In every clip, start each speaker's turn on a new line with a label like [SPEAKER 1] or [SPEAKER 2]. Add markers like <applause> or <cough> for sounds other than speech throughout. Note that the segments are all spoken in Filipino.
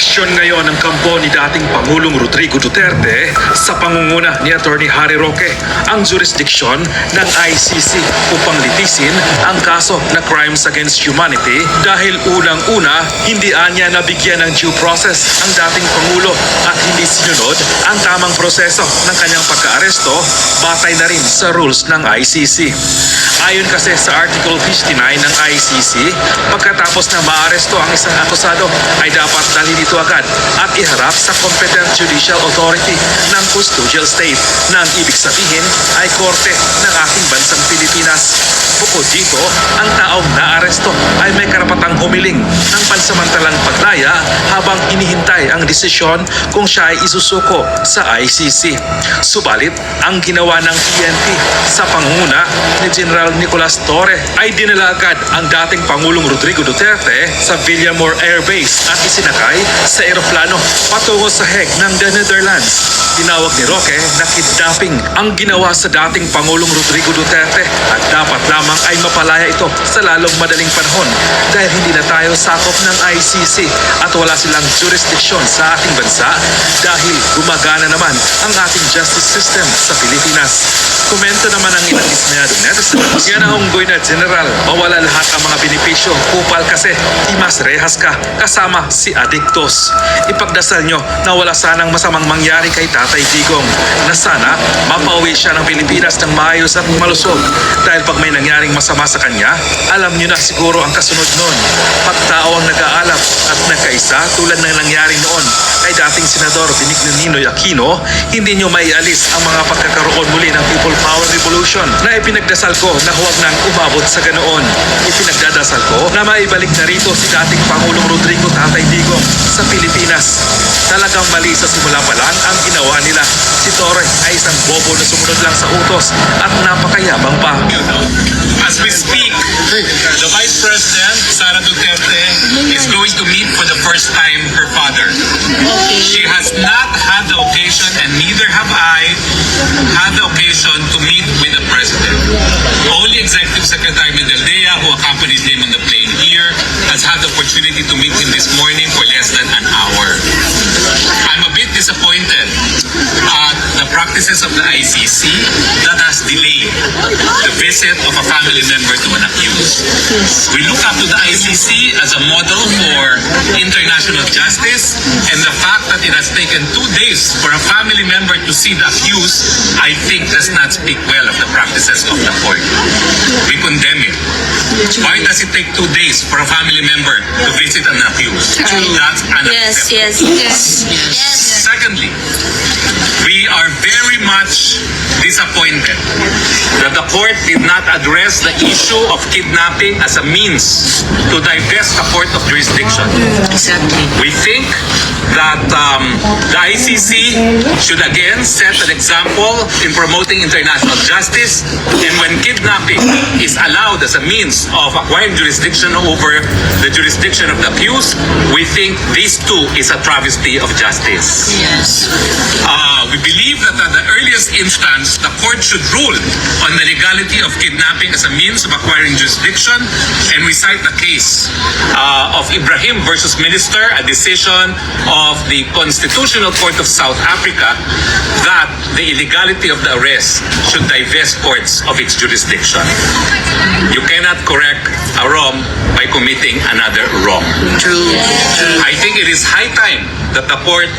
[SPEAKER 1] Kwestiyon ngayon ang kampo ni dating Pangulong Rodrigo Duterte sa pangunguna ni Attorney Harry Roque ang jurisdiction ng ICC upang litisin ang kaso na crimes against humanity dahil unang-una hindi anya nabigyan ng due process ang dating Pangulo at hindi sinunod ang tamang proseso ng kanyang pagkaaresto batay na rin sa rules ng ICC. Ayon kasi sa Article 59 ng ICC, pagkatapos na maaresto ang isang akusado ay dapat dalhin ito agad at iharap sa competent judicial authority ng custodial state na ang ibig sabihin ay korte ng ating bansang Pilipinas. Bukod dito, ang taong naaresto ay may karapatang humiling ng pansamantalang paglaya habang inihintay ang desisyon kung siya ay isusuko sa ICC. Subalit, ang ginawa ng PNP sa pangunguna ni General Nicolas Torre ay dinala agad ang dating Pangulong Rodrigo Duterte sa Villamor Air Base at isinakay sa eroplano patungo sa Hague ng the Netherlands. Tinawag ni Roque na kidnapping ang ginawa sa dating Pangulong Rodrigo Duterte at dapat lamang ay mapalaya ito sa lalong madaling panahon dahil hindi na tayo sakop ng ICC at wala silang jurisdiction sa ating bansa dahil gumagana naman ang ating justice system sa Pilipinas. Komento naman ang ilang ismayadong netizens. Yan ang unggoy na general. Mawala lahat ang mga benepisyo. Kupal kasi, Timas Rehas ka, kasama si Adictos. Ipagdasal nyo na wala sanang masamang mangyari kay Tatay Digong na sana mapauwi siya ng Pilipinas ng maayos at malusog. Dahil pag may nangyaring masama sa kanya, alam nyo na siguro ang kasunod nun. Pagtao ang nag-aalap at nagkaisa tulad ng nangyari noon kay dating Senador Benigno Ninoy Aquino, hindi nyo maialis ang mga pagkakaroon muli ng People Power Revolution na ipinagdasal ko na huwag nang umabot sa ganoon. Ipinagdadasal ko na maibalik na rito si dating Pangulong Rodrigo Tatay Digong sa Pilipinas. Talagang mali sa simula pa lang ang ginawa nila. Si Torre ay isang bobo na sumunod lang sa utos at napakayabang pa.
[SPEAKER 2] As we speak, the Vice President, Sara Duterte, is going to meet for the first time her father. She has not had the occasion, and neither have I, had the occasion to meet with the President. Only Executive Secretary Medeldea, who accompanied him on the plane here, has had the opportunity to meet him this morning for less than an hour. I'm a bit disappointed at the practices of the ICC that has delayed visit of a family member to an accused. We look up to the ICC as a model for international justice, and the fact that it has taken two days for a family member to see the accused, I think does not speak well of the practices of the court. We condemn it. Why does it take two days for a family member to visit an accused? That's
[SPEAKER 3] Yes,
[SPEAKER 2] unacceptable.
[SPEAKER 3] yes, yes.
[SPEAKER 2] Secondly, we are very much disappointed that the court did not address the issue of kidnapping as a means to divest the court of jurisdiction.
[SPEAKER 3] Exactly.
[SPEAKER 2] We think that um, the ICC should again set an example in promoting international justice and when kidnapping is allowed as a means of acquiring jurisdiction over the jurisdiction of the accused, we think this too is a travesty of justice.
[SPEAKER 3] Yes.
[SPEAKER 2] Uh, we believe that at the earliest instance, the court should rule on the legality of kidnapping as a means of acquiring jurisdiction and we cite the case uh, of Ibrahim versus Minister, a decision of the Constitutional Court of South Africa that the illegality of the arrest should divest courts of its jurisdiction. You cannot correct a wrong by committing another wrong.
[SPEAKER 3] True.
[SPEAKER 2] I think it is high time that the court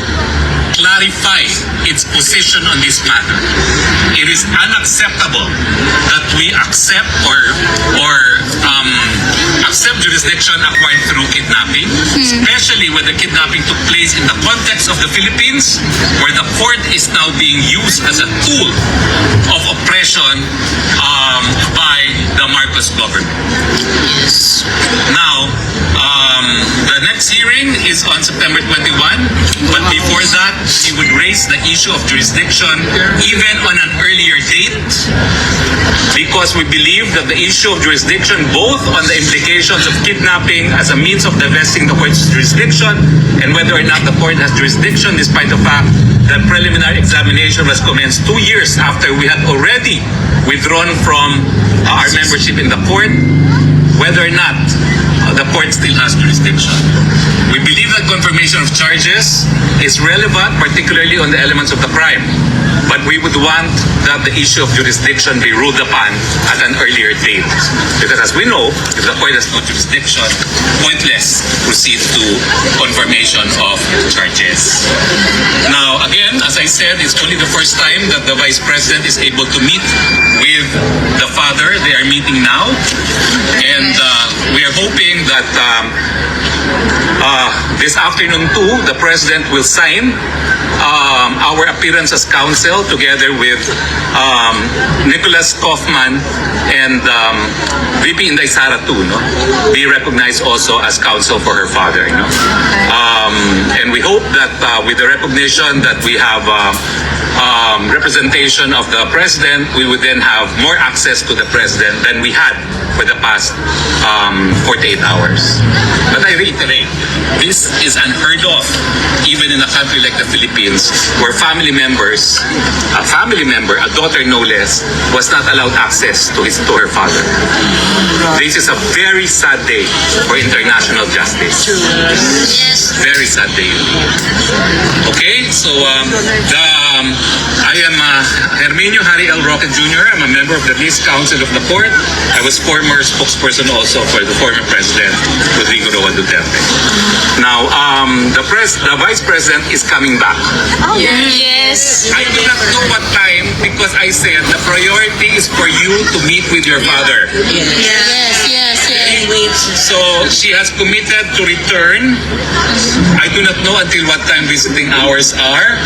[SPEAKER 2] clarify its position on this matter. It is unacceptable that we accept or or um, accept jurisdiction acquired through kidnapping, especially when the kidnapping took place in the context of the Philippines, where the court is now being used as a tool of oppression um, by the Marcos government.
[SPEAKER 3] Yes.
[SPEAKER 2] Now, the next hearing is on September 21, but before that, we would raise the issue of jurisdiction even on an earlier date because we believe that the issue of jurisdiction, both on the implications of kidnapping as a means of divesting the court's jurisdiction and whether or not the court has jurisdiction, despite the fact that preliminary examination was commenced two years after we had already withdrawn from our membership in the court, whether or not the court still has jurisdiction. We believe that confirmation of charges is relevant, particularly on the elements of the crime. But we would want that the issue of jurisdiction be ruled upon at an earlier date. Because as we know, if the court has no jurisdiction, pointless proceed to confirmation of charges. Now, again, as I said, it's only the first time that the Vice President is able to meet with the father. They are meeting now. And uh, that um, uh, this afternoon too, the President will sign um, our appearance as counsel together with um, Nicholas Kaufman and um, VP Inday Sara too, no? Be recognized also as counsel for her father, no? Um, and we hope that uh, with the recognition that we have uh, um, representation of the President, we would then have more access to the President than we had for the past um, 48 hours. But I reiterate, this is unheard of, even in a country like the Philippines, where family members, a family member, a daughter no less, was not allowed access to his to her father. This is a very sad day for international justice. Very sad day. Okay, so um, the, um, I am uh, Herminio Harry L. Roque Jr. I'm a member of the Least Council of the Court. I was former spokesperson also for the former President Rodrigo Roa Duterte. Now, um, the pres the Vice President is coming back.
[SPEAKER 3] Oh, yes.
[SPEAKER 2] I do not know what time because I said the priority is for you to meet with your father.
[SPEAKER 3] Yes, yes, yes. Wait.
[SPEAKER 2] So she has committed to return. I do not know until what time visiting hours are,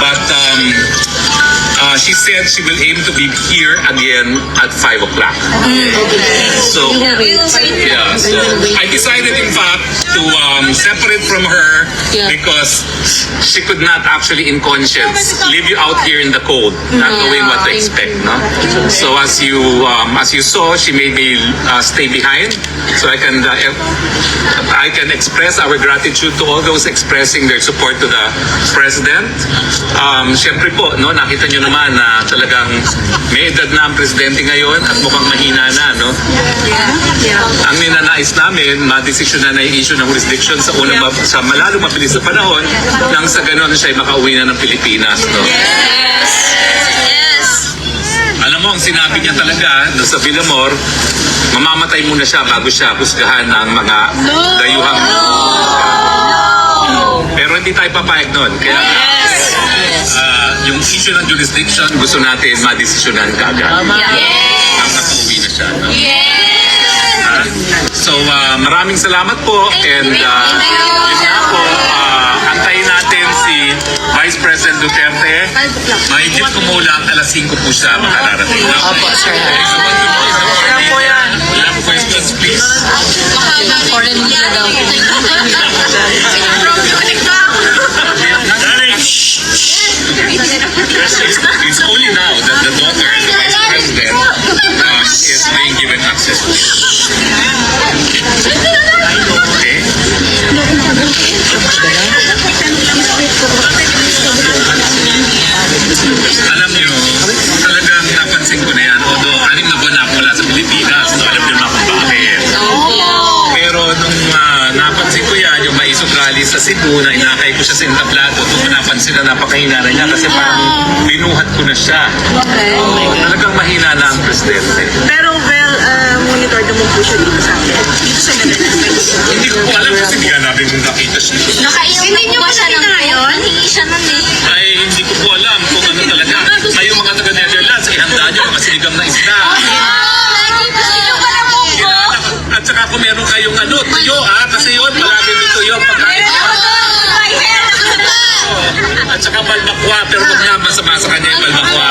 [SPEAKER 2] but um, uh, she said she will aim to be here again at 5 o'clock. So, yeah, so I decided in fact to um, separate from her
[SPEAKER 3] Yeah.
[SPEAKER 2] because she could not actually in conscience leave you out here in the cold, not knowing what to expect, no? So as you um, as you saw, she made me uh, stay behind so I can uh, I can express our gratitude to all those expressing their support to the president. Um, Siyempre po, no, nakita nyo naman na talagang may edad na ang presidente ngayon at mukhang mahina na, no? Ang ninanais namin, madesisyon na na yung issue ng jurisdiction sa unang ma- sa malalong mabilis na panahon nang sa ganon siya ay makauwi na ng Pilipinas, no?
[SPEAKER 3] Yes. Yes.
[SPEAKER 2] Alam mo, ang sinabi niya talaga no, sa Villamor, mamamatay muna siya bago siya husgahan ng mga dayuhang Pero hindi tayo papayag nun. Kaya ah, yung issue ng jurisdiction, gusto natin madesisyonan kagad. Ang nakauwi na siya. No? Ah, So, ah, maraming salamat po. And uh, yun nga po, ah, antayin natin si Vice President Duterte. Mahigit kumulang alas 5 po siya makararating. Opo, sir. Wala po yan. Wala po questions, please.
[SPEAKER 3] Foreign media daw.
[SPEAKER 2] It's only now that the daughter of the Vice President um, is being given access to Alam niyo, talagang napansin ko na yan. Although, anim na buwan na ako wala sa Pilipinas. No, alam niyo naman kung bakit. Pero nung ah, napansin ko yan, yung maisog rally sa Cebu, na inakay ko siya sa entablado, ko napansin na napakahina na niya kasi parang binuhat ko na siya. Talagang mahina na ang presidente.
[SPEAKER 4] Pero well, uh, monitor naman po siya dito sa akin. Dito sa Netherlands.
[SPEAKER 2] Hindi ko po namin kung nakita siya.
[SPEAKER 3] Nakainom
[SPEAKER 4] Hindi niyo
[SPEAKER 3] ba siya ng
[SPEAKER 4] nakita yun?
[SPEAKER 3] phone? Hingi siya nun eh.
[SPEAKER 2] Ay, hindi ko po alam kung ano talaga. Kayo mga taga-Netherlands, ihanda niyo mga sinigang na isda.
[SPEAKER 3] Munggo?
[SPEAKER 2] At saka kung meron kayong ano, tuyo ha, kasi yun, palagi may tuyo ang pagkain. At saka balbakwa, pero wag na masama sa kanya yung balbakwa.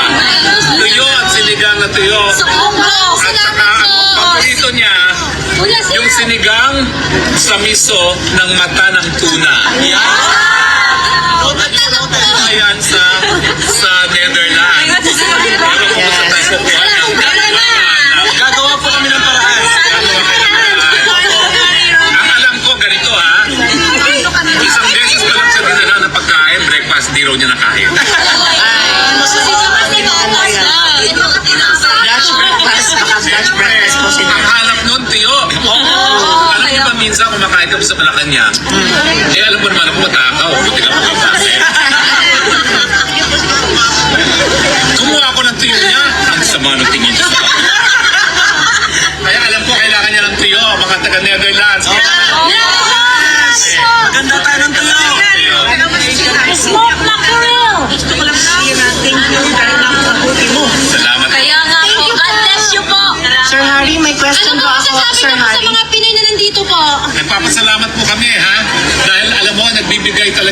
[SPEAKER 2] Tuyo at sinigang na tuyo. At saka ang paborito niya, yung sinigang sa miso ng mata ng tuna. Yan. Ayan sa sa kumakain kami sa Malacanang,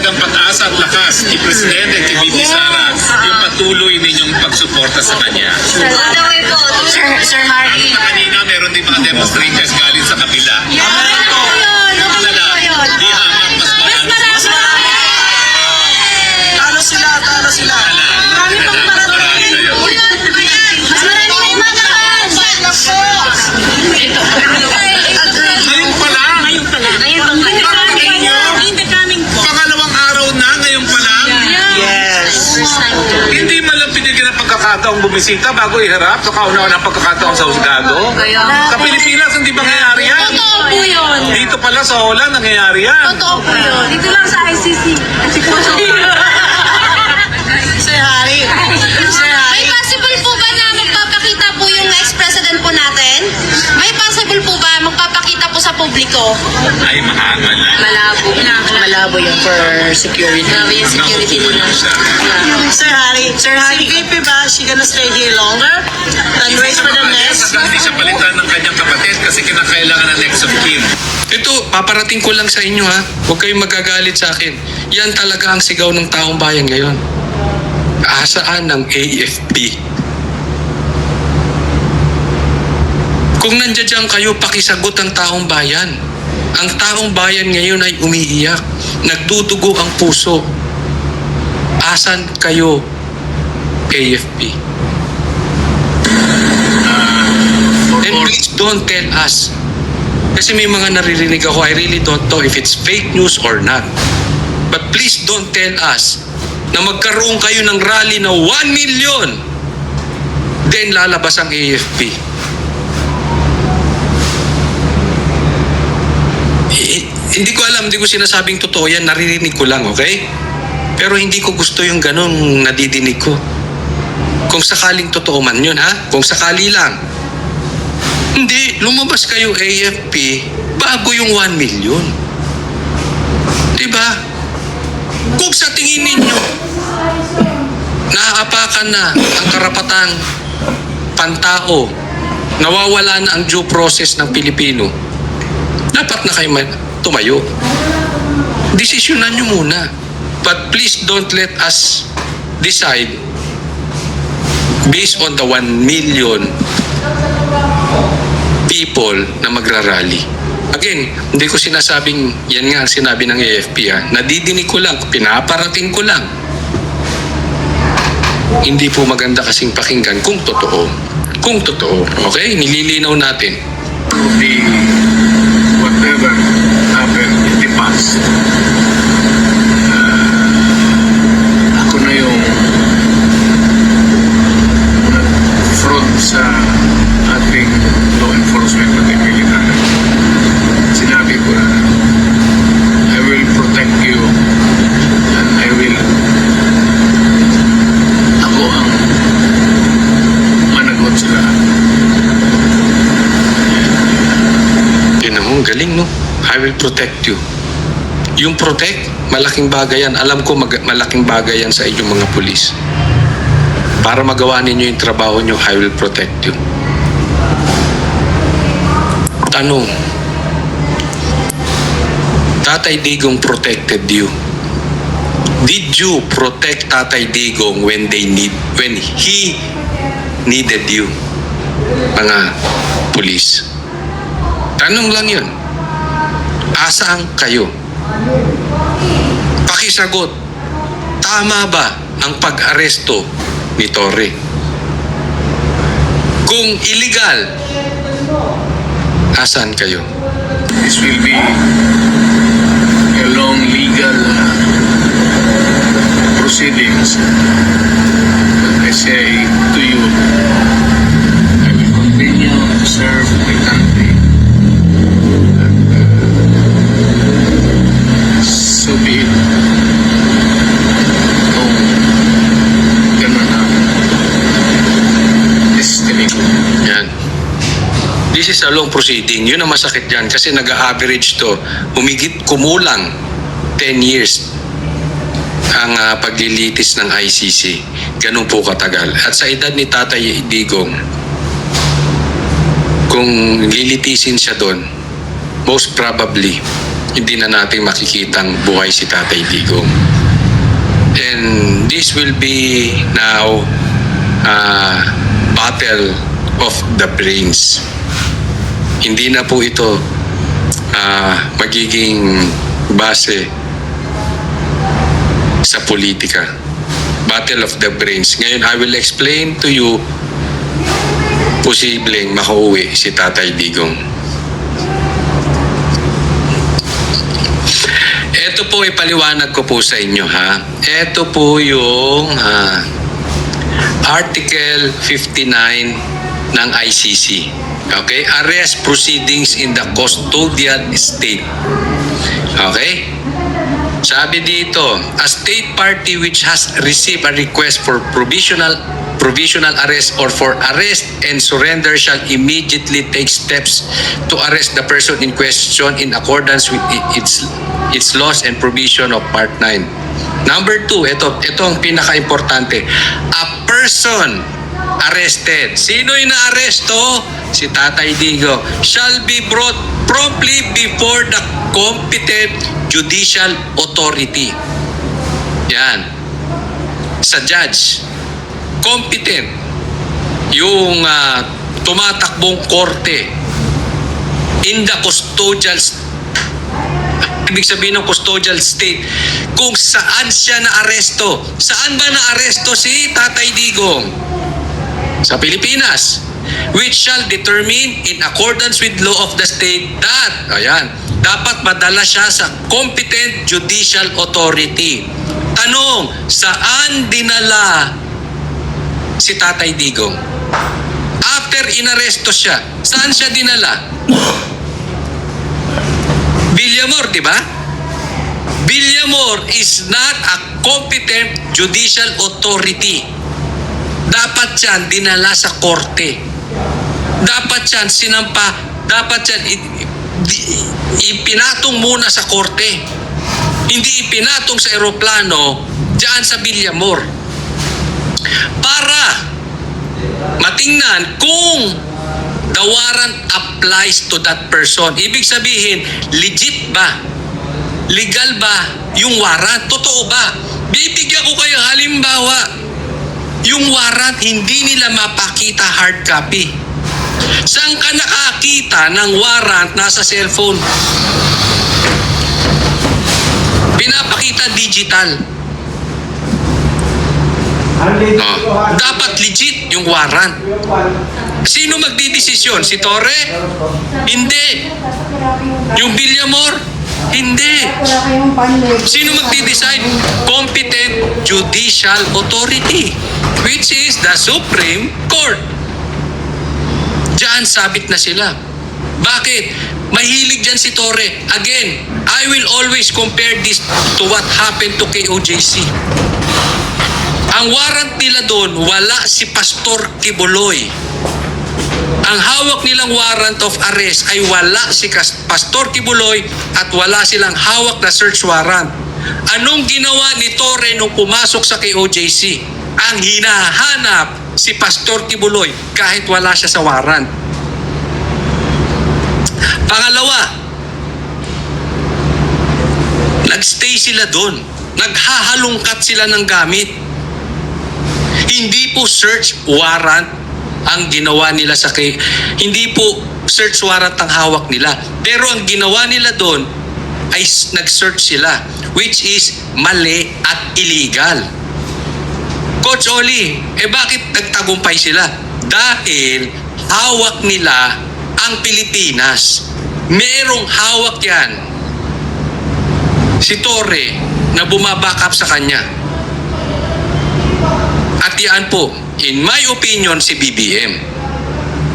[SPEAKER 2] talagang pag-asa at lakas ni Presidente kay Bibi Sara yung patuloy ninyong pagsuporta sa kanya.
[SPEAKER 4] Sir, Sir Harry.
[SPEAKER 2] At kanina, meron din mga demonstrators galing sa kabila.
[SPEAKER 3] Ano
[SPEAKER 2] bumisita bago iharap sa kauna ng pagkakataong sa husgado. Sa Pilipinas, hindi ba nangyayari yan?
[SPEAKER 3] Totoo po yun.
[SPEAKER 2] Dito pala sa Holland, nangyayari yan.
[SPEAKER 3] Totoo po yun. Dito lang sa ICC.
[SPEAKER 4] Sir <laughs> Harry. Sir
[SPEAKER 3] May
[SPEAKER 4] Harry.
[SPEAKER 3] possible po ba na magpapakita po yung ex-president po natin? May possible po ba magpapakita po sa publiko?
[SPEAKER 2] Ay, mahangal.
[SPEAKER 3] Malabo.
[SPEAKER 4] Malabo yun for security.
[SPEAKER 3] Grabe yung security nila.
[SPEAKER 5] Sir Harry, Sir Harry, VP ba, she gonna stay here longer? And wait for the next?
[SPEAKER 2] Saka hindi siya palitan ng kanyang kapatid kasi kinakailangan ng next of kin.
[SPEAKER 6] Ito, paparating ko lang sa inyo ha. Huwag kayong magagalit sa akin. Yan talaga ang sigaw ng taong bayan ngayon. Asaan ng AFP? Kung nandiyan kayo, pakisagot ang taong bayan. Ang taong bayan ngayon ay umiiyak. Nagdudugo ang puso. Asan kayo, AFP? And please don't tell us kasi may mga naririnig ako, I really don't know if it's fake news or not. But please don't tell us na magkaroon kayo ng rally na 1 million. Then lalabas ang AFP. Hindi ko alam, hindi ko sinasabing totoo yan, naririnig ko lang, okay? Pero hindi ko gusto yung ganun nadidinig ko. Kung sakaling totoo man yun, ha? Kung sakali lang. Hindi, lumabas kayo AFP bago yung 1 million. Diba? Kung sa tingin ninyo, naaapakan na ang karapatang pantao, nawawala na ang due process ng Pilipino, dapat na kayo tumayo. Desisyonan nyo muna. But please don't let us decide based on the 1 million people na magrarally. Again, hindi ko sinasabing yan nga ang sinabi ng AFP ha. Nadidinig ko lang, pinaparating ko lang. Hindi po maganda kasing pakinggan kung totoo. Kung totoo. Okay? Nililinaw natin.
[SPEAKER 7] the whatever happened in the past. Ah, ako na yung front sa ating law enforcement at military. Sinabi ko na I will protect you and I will ako ang managot sa lahat.
[SPEAKER 6] Mo, ang galing no? I will protect you. Yung protect, malaking bagay yan. Alam ko mag- malaking bagay yan sa inyong mga pulis. Para magawa ninyo yung trabaho nyo, I will protect you. Tanong, Tatay Digong protected you. Did you protect Tatay Digong when they need when he needed you? Mga pulis. Tanong lang yun. Asaan kayo? Pakisagot. Tama ba ang pag-aresto ni Torre? Kung illegal, asan kayo?
[SPEAKER 7] This will be a long legal proceedings. But I say to you, I will continue to serve my country. And, uh,
[SPEAKER 6] a long proceeding. Yun ang masakit dyan kasi nag-average to. Humigit kumulang 10 years ang ah, paglilitis ng ICC. Ganun po katagal. At sa edad ni Tatay Digong, kung lilitisin siya doon, most probably, hindi na natin makikitang buhay si Tatay Digong. And this will be now uh, battle of the brains. Hindi na po ito ah, magiging base sa politika. Battle of the brains. Ngayon, I will explain to you posibleng makauwi si Tatay Digong. Ito po ipaliwanag ko po sa inyo ha. Ito po yung ah, Article 59 ng ICC. Okay? Arrest proceedings in the custodial state. Okay? Sabi dito, a state party which has received a request for provisional provisional arrest or for arrest and surrender shall immediately take steps to arrest the person in question in accordance with its its laws and provision of part 9. Number 2, ito ito ang pinaka-importante. A person arrested. Sino yung na-aresto? Si Tatay Digo. Shall be brought promptly before the competent judicial authority. Yan. Sa judge. Competent. Yung ah, tumatakbong korte. In the custodial ibig sabihin ng custodial state kung saan siya na-aresto. Saan ba na-aresto si Tatay Digong? Sa Pilipinas. Which shall determine in accordance with law of the state that, ayan, dapat madala siya sa competent judicial authority. Tanong, saan dinala si Tatay Digong? After inaresto siya, saan siya dinala? Villamor, di ba? Villamor is not a competent judicial authority. Dapat yan dinala sa korte. Dapat yan sinampa, dapat yan ipinatong muna sa korte. Hindi ipinatong sa eroplano dyan sa Villamor. Para matingnan kung the warrant applies to that person. Ibig sabihin, legit ba? Legal ba yung warrant? Totoo ba? Bibigyan ko kayo halimbawa. Yung warrant, hindi nila mapakita hard copy. Saan ka nakakita ng warrant nasa cellphone? Pinapakita digital. Oh, dapat legit yung warrant. Sino magdidesisyon? Si Torre? Hindi. Yung Villamor? Hindi. Sino magdi-decide? Competent Judicial Authority, which is the Supreme Court. Diyan sabit na sila. Bakit? Mahilig dyan si Torre. Again, I will always compare this to what happened to KOJC. Ang warrant nila doon, wala si Pastor Kibuloy. Ang hawak nilang warrant of arrest ay wala si Pastor Kibuloy at wala silang hawak na search warrant. Anong ginawa ni Torre nung pumasok sa KOJC? Ang hinahanap si Pastor Kibuloy kahit wala siya sa warrant. Pangalawa, nagstay sila doon. Naghahalungkat sila ng gamit. Hindi po search warrant ang ginawa nila sa kay hindi po search warrant ang hawak nila. Pero ang ginawa nila doon ay nag-search sila which is mali at illegal. Coach Oli, eh bakit nagtagumpay sila? Dahil hawak nila ang Pilipinas. Merong hawak yan. Si Torre na bumabackup sa kanya. At yan po, in my opinion, si BBM.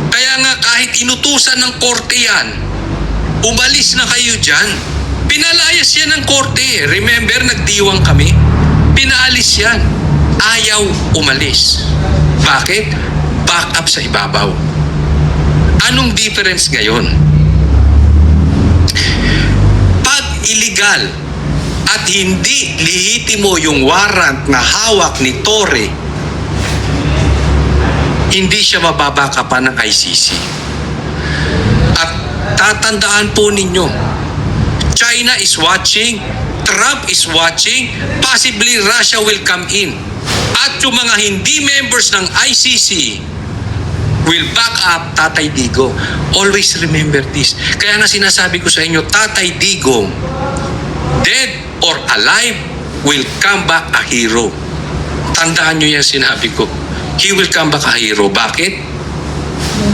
[SPEAKER 6] Kaya nga kahit inutusan ng korte yan, umalis na kayo dyan. Pinalayas yan ng korte. Remember, nagdiwang kami? Pinaalis yan. Ayaw umalis. Bakit? Back up sa ibabaw. Anong difference ngayon? Pag illegal at hindi lihitimo yung warrant na hawak ni Torre, hindi siya mababakapan ng ICC. At tatandaan po ninyo, China is watching, Trump is watching, possibly Russia will come in. At yung mga hindi members ng ICC will back up Tatay Digong. Always remember this. Kaya nga sinasabi ko sa inyo, Tatay Digong, dead or alive, will come back a hero. Tandaan nyo yan sinabi ko. He will come back a hero. Bakit?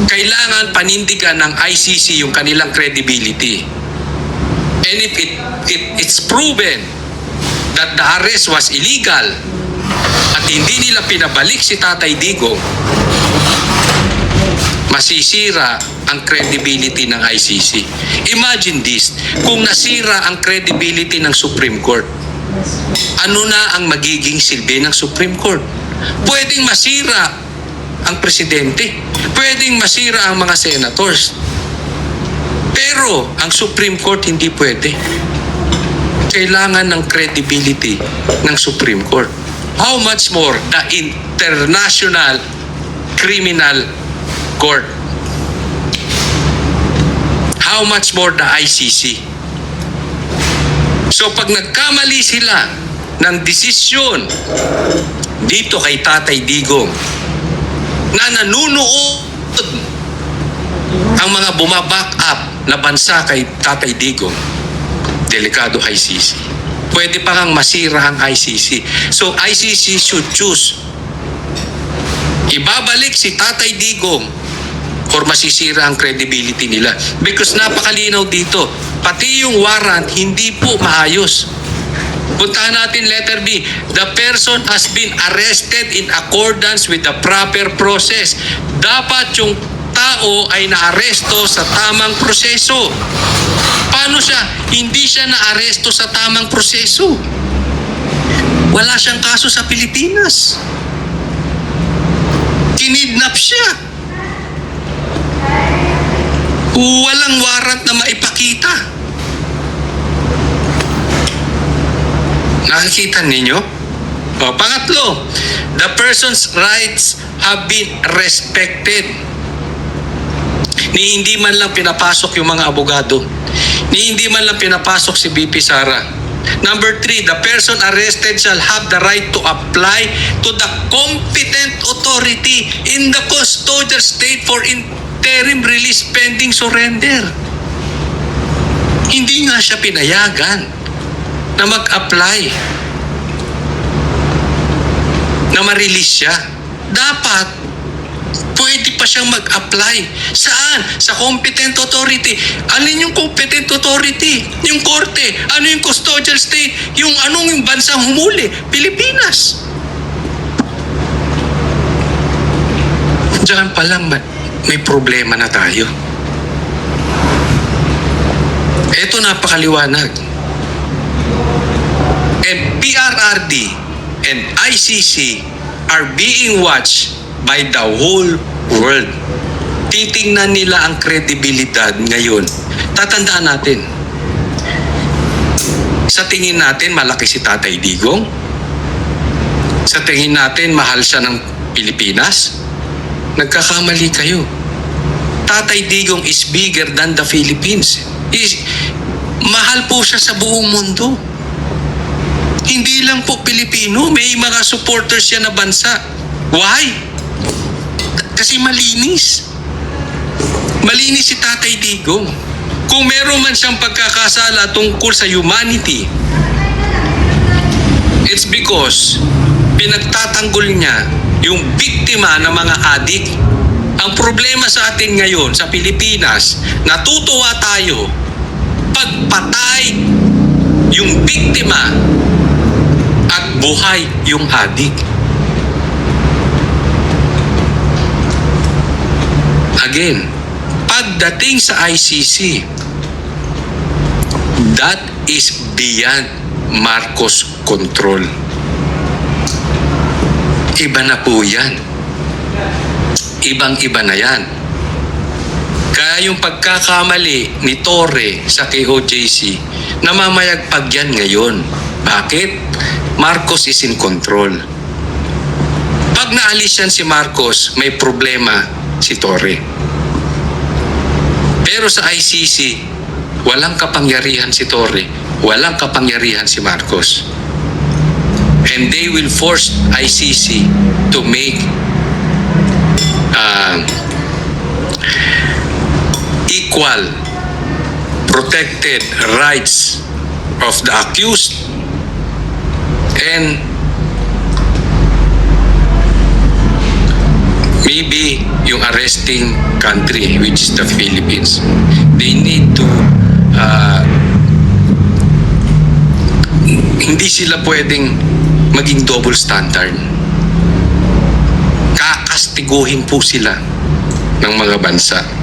[SPEAKER 6] Kailangan panindigan ng ICC yung kanilang credibility. And if it, it, it's proven that the arrest was illegal at hindi nila pinabalik si Tatay Digong, masisira ang credibility ng ICC. Imagine this, kung nasira ang credibility ng Supreme Court, ano na ang magiging silbi ng Supreme Court? Pwedeng masira ang presidente, pwedeng masira ang mga senators, pero ang Supreme Court hindi pwede. Kailangan ng credibility ng Supreme Court. How much more the International Criminal Court? How much more the ICC? So pag nagkamali sila ng desisyon dito kay Tatay Digong na nanunood ang mga bumaback up na bansa kay Tatay Digong, delikado ICC. Pwede pa kang masira ang ICC. So ICC should choose. Ibabalik si Tatay Digong or masisira ang credibility nila. Because napakalinaw dito, pati yung warrant hindi po maayos. Puntahan natin letter B. The person has been arrested in accordance with the proper process. Dapat yung tao ay naaresto sa tamang proseso. Paano siya? Hindi siya naaresto sa tamang proseso. Wala siyang kaso sa Pilipinas. Kinidnap siya. Walang warrant na maipakita. Nakikita ninyo? O, pangatlo, the person's rights have been respected. Ni hindi man lang pinapasok yung mga abogado. Ni hindi man lang pinapasok si BP Sara. Number three, the person arrested shall have the right to apply to the competent authority in the custodial state for interim release pending surrender. Hindi nga siya pinayagan na mag-apply na ma-release siya. Dapat pwede pa siyang mag-apply. Saan? Sa competent authority. Alin yung competent authority? Yung korte. Ano yung custodial state? Yung anong yung bansang humuli? Pilipinas. Diyan pa lang ma- may problema na tayo. Ito napakaliwanag. And PRRD and ICC are being watched by the whole world. Titingnan nila ang kredibilidad ngayon. Tatandaan natin. Sa tingin natin, malaki si Tatay Digong. Sa tingin natin, mahal siya ng Pilipinas. Nagkakamali kayo. Tatay Digong is bigger than the Philippines. Is, mahal po siya sa buong mundo. Hindi lang po Pilipino, may mga supporters siya na bansa. Why? Kasi malinis. Malinis si Tatay Digong. Kung meron man siyang pagkakasala tungkol sa humanity, it's because pinagtatanggol niya yung biktima ng mga adik. Ang problema sa atin ngayon sa Pilipinas, natutuwa tayo pagpatay yung biktima buhay yung adik. Again, pagdating sa ICC, that is beyond Marcos control. Iba na po yan. Ibang-iba na yan. Kaya yung pagkakamali ni Torre sa KOJC, namamayagpag yan ngayon. Bakit? Marcos is in control. Pag naalis yan si Marcos, may problema si Torre. Pero sa ICC, walang kapangyarihan si Torre, walang kapangyarihan si Marcos. And they will force ICC to make uh, equal protected rights of the accused and maybe yung arresting country which is the Philippines they need to uh, hindi sila pwedeng maging double standard. Kakastiguhin po sila ng mga bansa